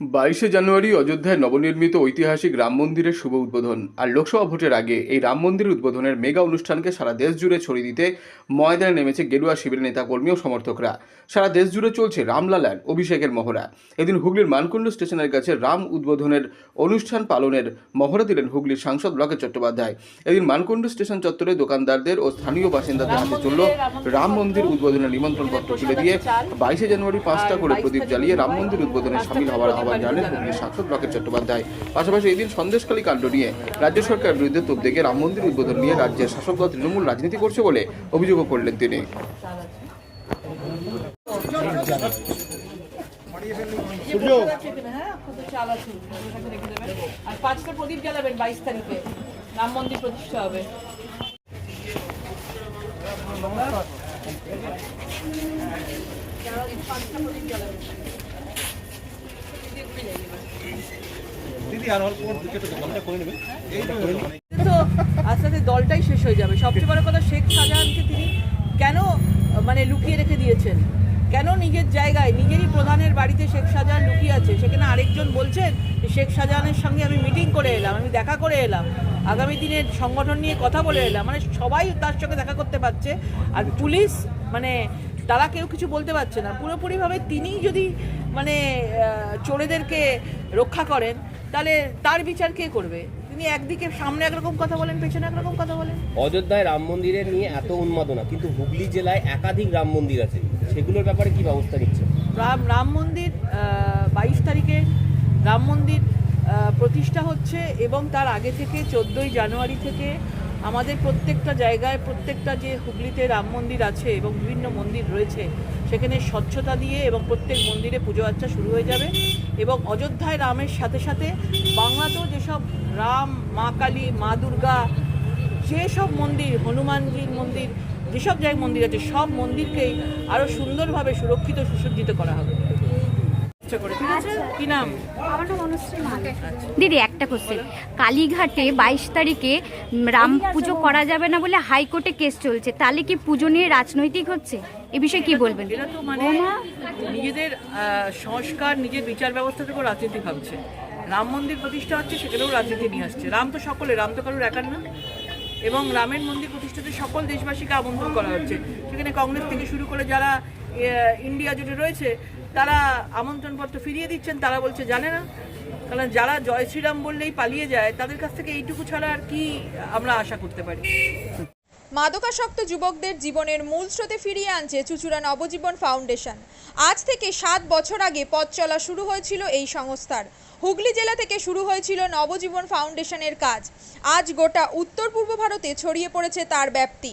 বাইশে জানুয়ারি অযোধ্যায় নবনির্মিত ঐতিহাসিক রাম মন্দিরের শুভ উদ্বোধন। আর লোকসভা ভোটের আগে এই রাম মন্দির উদ্বোধনের মেগা অনুষ্ঠানকে সারা দেশ জুড়ে ছড়িয়ে দিতে ময়দানে নেমেছে গেরুয়া শিবিরের নেতাকর্মী ও সমর্থকরা। সারা দেশ জুড়ে চলছে রামলালার অভিষেকের মহড়া। এদিন হুগলির মানকুণ্ড স্টেশনের কাছে রাম উদ্বোধনের অনুষ্ঠান পালনের মহড়া দিলেন হুগলির সাংসদ লকেট চট্টোপাধ্যায়। এদিন মানকুণ্ড স্টেশন চত্বরে দোকানদারদের ও স্থানীয় বাসিন্দাদের হাতে চলল রাম মন্দির উদ্বোধনের নিমন্ত্রণ পত্র তুলে দিয়ে বাইশে জানুয়ারি পাঁচটা করে প্রদীপ জ্বালিয়ে রাম মন্দির উদ্বোধনে সামিল হওয়ার আহ্বান জানালেন হুগলির সাংসদ লকেট চট্টোপাধ্যায়। পাশাপাশি এদিন সন্দেশখালী কাণ্ড নিয়ে রাজ্য সরকারের বিরুদ্ধে তোপ দেখে রাম মন্দির উদ্বোধন নিয়ে রাজ্যের শাসক দল তৃণমূল রাজনীতি করছে বলে অভিযোগও করলেন তিনি। আপনাদের চাল আছে ওখানে রেখে দেবেন আর পাঁচটা প্রদীপ জ্বালাবেন বাইশ তারিখে। রাম মন্দির প্রতিষ্ঠা হবে। পাঁচটা প্রদীপ জ্বালাবেন। তো আস্তে আস্তে দলটাই শেষ হয়ে যাবে। সবচেয়ে বড় কথা শেখ শাহজাহানকে তিনি কেন মানে লুকিয়ে রেখে দিয়েছেন? কেন নিজের জায়গায়, নিজেরই প্রধানের বাড়িতে শেখ শাহজাহান লুকিয়ে আছে? সেখানে আরেকজন বলছেন শেখ শাহজাহানের সঙ্গে আমি মিটিং করে এলাম, আমি দেখা করে এলাম, আগামী দিনের সংগঠন নিয়ে কথা বলে এলাম। মানে সবাই তার সঙ্গে দেখা করতে পারছে। আর পুলিশ মানে তারা কেউ কিছু বলতে পারছে না। পুরোপুরিভাবে তিনি যদি মানে চোরেদেরকে রক্ষা করেন তাহলে তার বিচার কে করবে? তিনি একদিকে সামনে একরকম কথা বলেন পেছনে একরকম কথা বলেন। অযোধ্যায় রাম মন্দিরের নিয়ে এত উন্মাদনা কিন্তু হুগলি জেলায় একাধিক রাম মন্দির আছে। সেগুলোর ব্যাপারে কি ব্যবস্থা নিচ্ছে? রাম রাম মন্দির বাইশ তারিখে রাম মন্দির প্রতিষ্ঠা হচ্ছে এবং তার আগে থেকে চোদ্দোই জানুয়ারি থেকে আমাদের প্রত্যেকটা জায়গায় প্রত্যেকটা যে হুগলিতে রাম মন্দির আছে এবং বিভিন্ন মন্দির রয়েছে, সেখানে স্বচ্ছতা দিয়ে এবং প্রত্যেক মন্দিরে পুজো আর্চা শুরু হয়ে যাবে এবং অযোধ্যায় রামের সাথে সাথে বাংলাতেও যেসব রাম, মা কালী, মা দুর্গা, যেসব মন্দির, হনুমানজির মন্দির, যেসব জায়গায় মন্দির আছে, সব মন্দিরকেই আরও সুন্দরভাবে সুরক্ষিত সুসজ্জিত করা হবে। দিদি একটা কোশ্চেন কালীঘাটে বাইশ তারিখে রাম পুজো করা যাবে না বলে হাইকোর্টে কেস চলছে। তাহলে কি পুজো নিয়ে রাজনৈতিক হচ্ছে? এ বিষয়ে কি বলবেন? এরা তো মানে নিজেদের সংস্কার নিজের বিচার ব্যবস্থার উপর রাজনীতি ভাবছে। রাম মন্দির প্রতিষ্ঠা হচ্ছে সেখানেও রাজনীতি নিয়ে আসছে। রাম তো সকলে রাম তো কারোর একার না। এবং রামের মন্দির প্রতিষ্ঠাতে সকল দেশবাসীকে আমন্ত্রণ করা হচ্ছে। সেখানে কংগ্রেস থেকে শুরু করে যারা ইন্ডিয়া জুড়ে রয়েছে তারা আমন্ত্রণপত্র ফিরিয়ে দিচ্ছেন, তারা বলছে জানে না। কারণ যারা জয় শ্রীরাম বললেই পালিয়ে যায়, তাদের কাছ থেকে এইটুকু ছাড়া আর কি আমরা আশা করতে পারি? মাদকাসক্ত যুবকদের জীবনের মূল স্রোতে ফিরিয়ে আনছে চুচুড়া নবজীবন ফাউন্ডেশন। আজ থেকে সাত বছর আগে পথ চলা শুরু হয়েছিল এই সংস্থার। হুগলি জেলা থেকে শুরু হয়েছিল নবজীবন ফাউন্ডেশনের কাজ। আজ গোটা উত্তর পূর্ব ভারতে ছড়িয়ে পড়েছে তার ব্যাপ্তি।